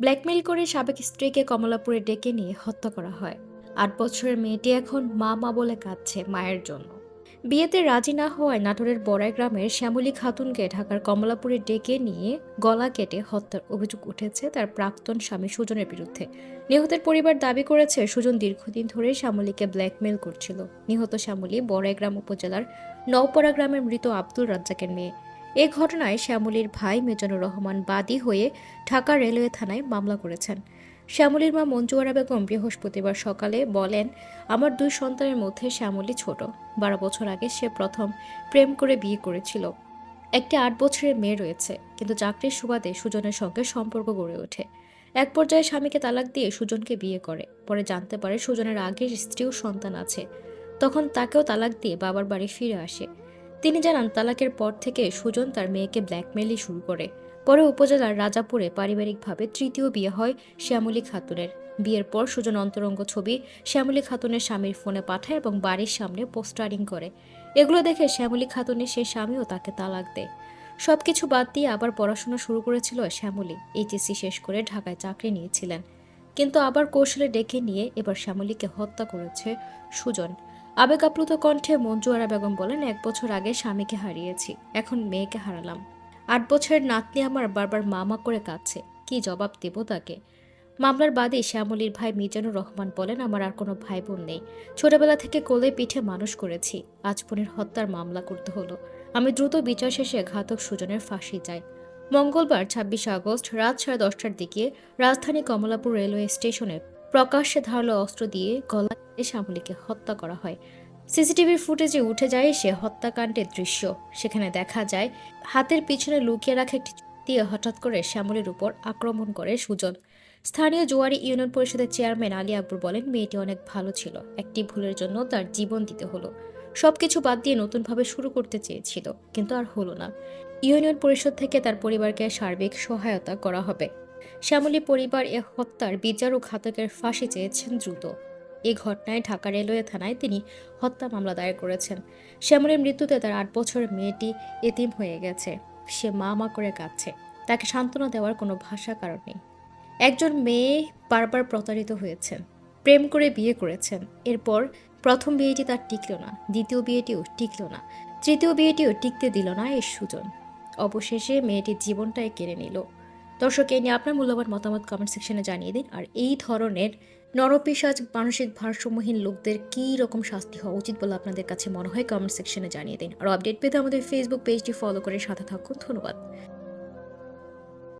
Blackmail করে সাবেক স্ত্রীকে কমলাপুরে ডেকে নিয়ে হত্যা করা হয়। আট বছরের মেয়েটি এখন মা মা বলে কাঁদছে মায়ের জন্য। বিয়েতে রাজি না হওয়ায় নাটোরের বড়াই গ্রামের শ্যামলী খাতুনকে ঢাকার কমলাপুরে ডেকে নিয়ে গলা কেটে হত্যার অভিযোগ উঠেছে তার প্রাক্তন স্বামী সুজনের বিরুদ্ধে। নিহতের পরিবার দাবি করেছে, সুজন দীর্ঘদিন ধরে শ্যামলীকে ব্ল্যাকমেইল করছিল। নিহত শ্যামলী বড়াইগ্রাম উপজেলার নওপাড়া গ্রামের মৃত আব্দুল রাজ্জাকের মেয়ে। এ ঘটনায় শ্যামলীর ভাই মেজানুর রহমান বাদী হয়ে ঢাকা রেলওয়ে থানায় মামলা করেছেন। শ্যামলীর মা মঞ্জুয়ারা বেগম বৃহস্পতিবার সকালে বলেন, আমার দুই সন্তানের মধ্যে শ্যামলী ছোট। বারো বছর আগে সে প্রথম প্রেম করে বিয়ে করেছিল। একটি আট বছরের মেয়ে রয়েছে, কিন্তু চাকরির সুবাদে সুজনের সঙ্গে সম্পর্ক গড়ে ওঠে। এক পর্যায়ে স্বামীকে তালাক দিয়ে সুজনকে বিয়ে করে। পরে জানতে পারে সুজনের আগের স্ত্রীও সন্তান আছে। তখন তাকেও তালাক দিয়ে বাবার বাড়ি ফিরে আসে। তিনি জানান, তালাকের পর থেকে সুজন তার মেয়েকে ব্ল্যাকমেইলই শুরু করে। পরে উপজেলার রাজাপুরে পারিবারিকভাবে তৃতীয় বিয়ে হয় শ্যামলী খাতুনের। বিয়ের পর সুজন অন্তরঙ্গ ছবি শ্যামলী খাতুনের স্বামীর ফোনে পাঠায় এবং বাড়ির সামনে পোস্টারিং করে। এগুলো দেখে শ্যামলী খাতুনের সে স্বামীও তাকে তালাক দেয়। সবকিছু বাদ দিয়ে আবার পড়াশোনা শুরু করেছিল শ্যামলী। এইচএসসি শেষ করে ঢাকায় চাকরি নিয়েছিলেন। কিন্তু আবার কৌশলে ডেকে নিয়ে এবার শ্যামলীকে হত্যা করেছে সুজন। আবেগ আপ্লুত কণ্ঠে মঞ্জুয়ারা বেগম বলেন, এক বছর আগে স্বামীকে হারিয়েছি, এখন মেয়েকে হারালাম। আট বছরের নাতনি আমার বারবার মামা করে কাঁদছে, কি জবাব দেব তাকে? মামলার বাদে শ্যামলীর ভাই মিজানুর রহমান বলেন, আমার আর কোনো ভাই বোন নেই। ছোটবেলা থেকে কোলে পিঠে মানুষ করেছি, আজ বোনের হত্যার মামলা করতে হলো। আমি দ্রুত বিচার শেষে ঘাতক সুজনের ফাঁসি যাই মঙ্গলবার ছাব্বিশে আগস্ট রাত সাড়ে দশটার দিকে রাজধানী কমলাপুর রেলওয়ে স্টেশনে প্রকাশ্যে ধারালো অস্ত্র দিয়ে গলা শ্যামলীকে হত্যা করা হয়। সিসিটিভির ফুটেজে উঠে যায় সে হত্যাকাণ্ডের দৃশ্য। সেখানে দেখা যায়, হাতের পিছনে লুকিয়ে রাখা একটি দিয়ে হঠাৎ করে শ্যামলীর উপর আক্রমণ করে সুজন। স্থানীয় জোয়ারি ইউনিয়ন পরিষদের চেয়ারম্যান আলী আকবর বলেন, মেয়েটি অনেক ভালো ছিল। একটি ভুলের জন্য তার জীবন দিতে হলো। সবকিছু বাদ দিয়ে নতুনভাবে শুরু করতে চেয়েছিল, কিন্তু আর হলো না। ইউনিয়ন পরিষদ থেকে তার পরিবারকে সার্বিক সহায়তা করা হবে। শ্যামলী পরিবার এ হত্যার বিচার ও ঘাতকের ফাঁসি চেয়েছেন দ্রুত। এ ঘটনায় ঢাকা রেলওয়ে থানায় তিনি হত্যা মামলা দায়ের করেছেন। শ্যামলীর মৃত্যুতে তার আট বছরের মেয়েটি এতিম হয়ে গেছে। সে মা মা করে কাঁদছে। তাকে সান্ত্বনা দেওয়ার কোনো ভাষা কারণ নেই। একজন মেয়ে বারবার প্রতারিত হয়েছেন। প্রেম করে বিয়ে করেছেন। এরপর প্রথম বিয়েটি তার টিকল না, দ্বিতীয় বিয়েটিও টিকল না, তৃতীয় বিয়েটিও টিকতে দিল না এর সুজন। অবশেষে মেয়েটির জীবনটাই কেড়ে নিল। দর্শক, এ নিয়ে আপনার মূল্যবান মতামত কমেন্ট সেকশনে জানিয়ে দিন। আর এই ধরনের নরপিসাজ মানসিক ভারসাম্যহীন লোকদের কী রকম শাস্তি হওয়া উচিত বলে আপনাদের কাছে মনে হয় কমেন্ট সেকশনে জানিয়ে দিন। আর আপডেট পেতে আমাদের ফেসবুক পেজটি ফলো করে সাথে থাকুন। ধন্যবাদ।